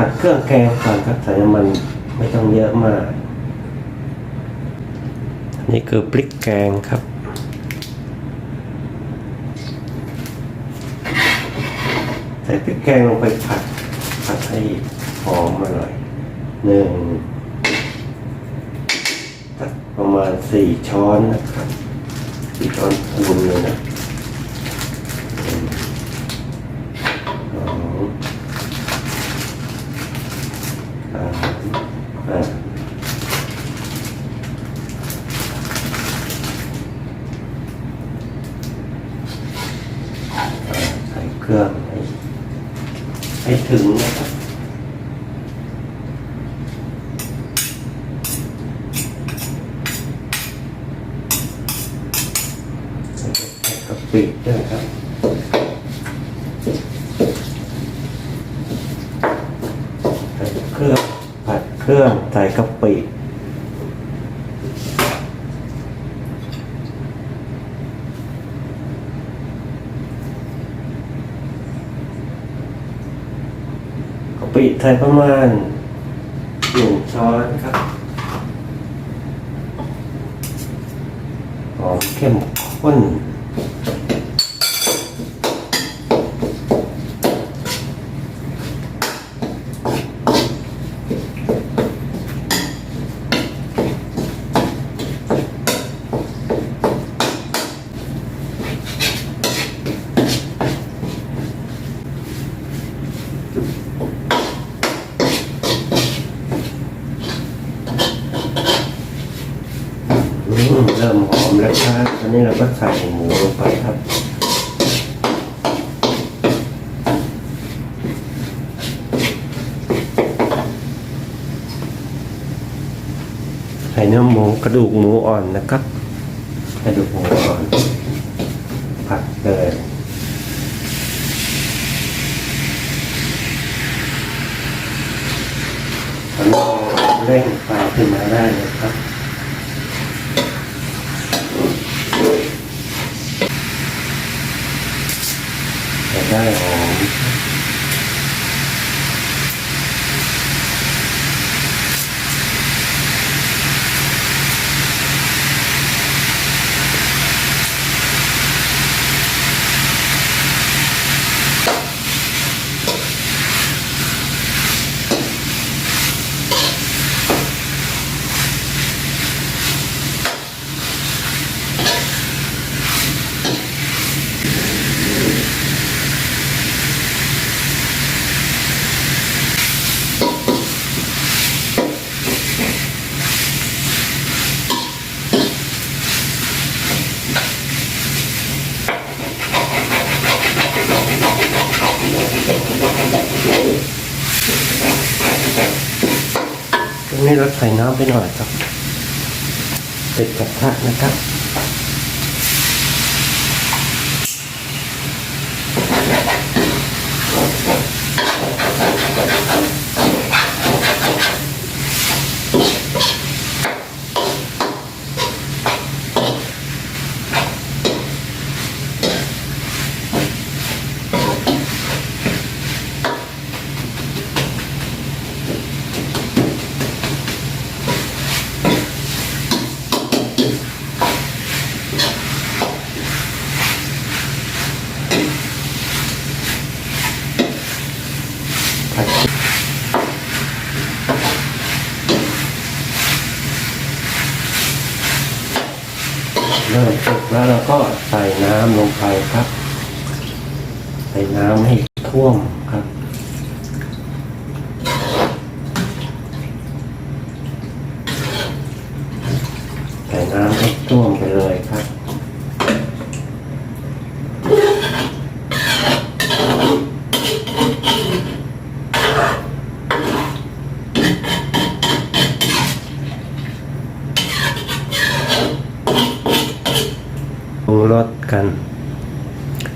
ผัดเครื่องแกงก่อนครับใส่น้ำมันไม่ต้องเยอะมาก นี่คือพริกแกงครับ ใส่พริกแกงลงไปผัด ผัดให้หอมอร่อยหนึ่งประมาณสี่ช้อนนะครับสี่ช้อนรวมเลยนะหนึ่งสองสามอ่าใส่เครื่องให้ ให้ถึงนะครับใส่กะปิด้วยครับใส่เครื่องผัดเครื่องใส่กะปิ ปิใส่ประมาณหนึ่งช้อนครับหอมเข้มข้น เริ่มหอมแล้วครับตอนนี้เราก็ใส่หมูลงไปครับใส่เนื้อหมูกระดูกหมูอ่อนนะครับ กระดูกหมูอ่อน ผัดเลยตอนนี้เร่งไฟขึ้นมาได้เลยครับ จะไรงนี้เราใส่น้ำไปหน่อยครับปิดกระทะนะครับ เริ่มสุกแล้วเราก็ใส่น้ำลงไปครับ ใส่น้ำให้ท่วมครับ ใส่น้ำให้ท่วมไปเลยครับ ป รุงรสกัน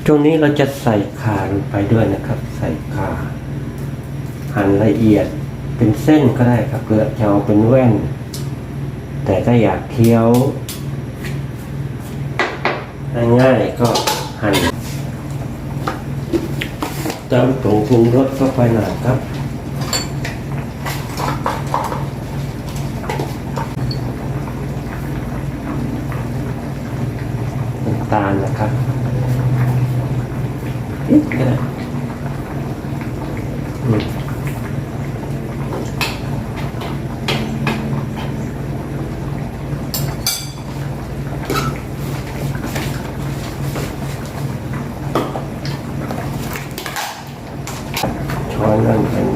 ช่วงนี้เราจะใส่ขาลงไปด้วยนะครับ ใส่ขาหั่นละเอียดเป็นเส้นก็ได้ครับหรือจะเอาเป็นแว่น แต่ถ้าอยากเคี้ยวง่ายๆก็หั่นเติมผงปรุงรสเข้าไปหน่อยครับำตาลนะครับ นิดก็ได้อืมช้อนนั่นเป็น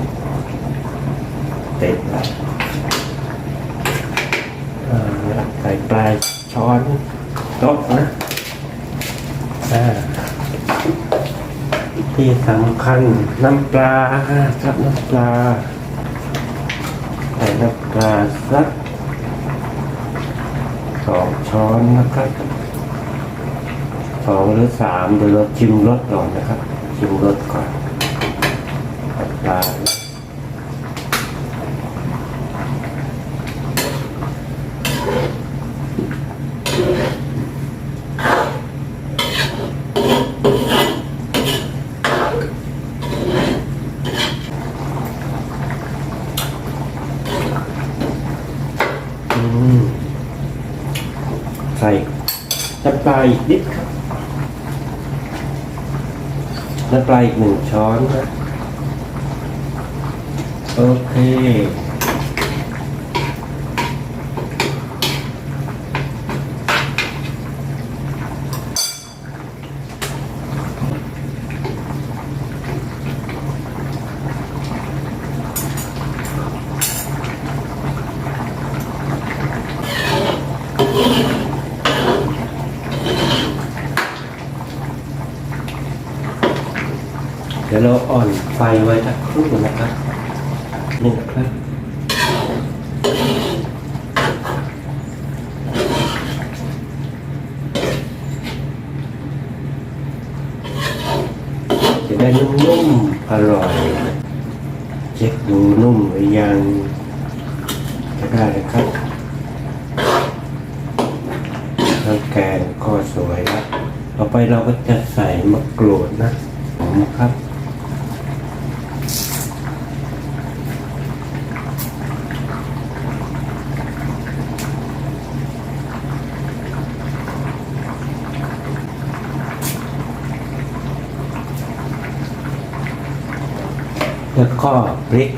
เที่สำคัญน้ำปลาครับน้ำปลาใส่น้ำปลาสักสองช้อนนะครับสองหรือสามเดี๋ยวเราชิมรสก่อนนะครับ ชิมรสก่อนน้ำปลา อืมใส่น้ำ ปลาอีกนิดครับน้ำปลาอีกหนึ่งช้อนนะโอเค ดี๋ยวเราอ่อนไฟไว้สักครู่นะครับหนี่นะครับจะได้นุ่มๆอร่อยเช็คดูนุ่มหรือยังจะได้เลยครับน้ำแกงก็สวยแล้วต่อไปเราก็จะใส่มะกรูดนะหอมครับ แล้วก็พริก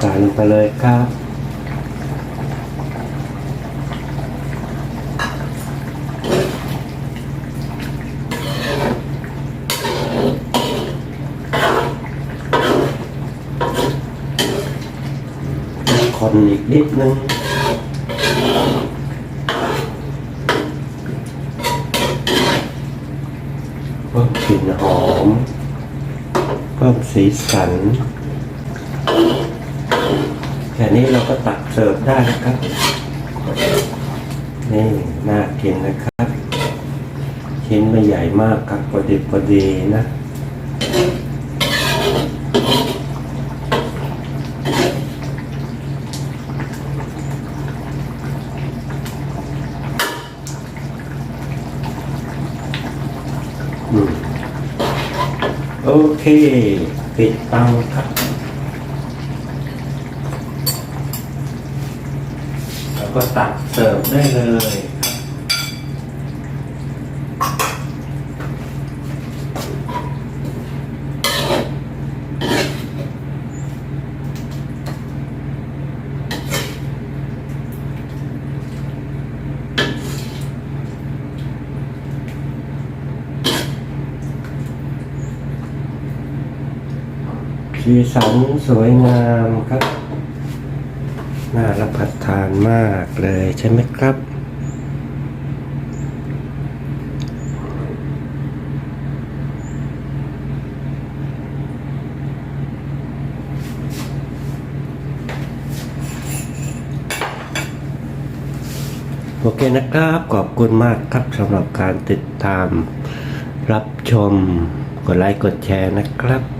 ใส่ลงไปเลยครับคนอีกนิดนึง เพิ่มกลิ่นหอ ม เพิ่มสีสัน แค่นี้เราก็ตักเสิร์ฟได้นะครับ นี่น่ากินนะครับ ชิ้นไม่ใหญ่มากครับพอดีพอดีนะ เคปิดเตาครับแล้วก็ตักเสิร์ฟได้เลย สีสันสวยงามครับ น่ารับประทานมากเลยใช่ไหมครับโอเคนะครับ ขอบคุณมากครับสำหรับการติดตาม รับชม กดไลค์ กดแชร์นะครับ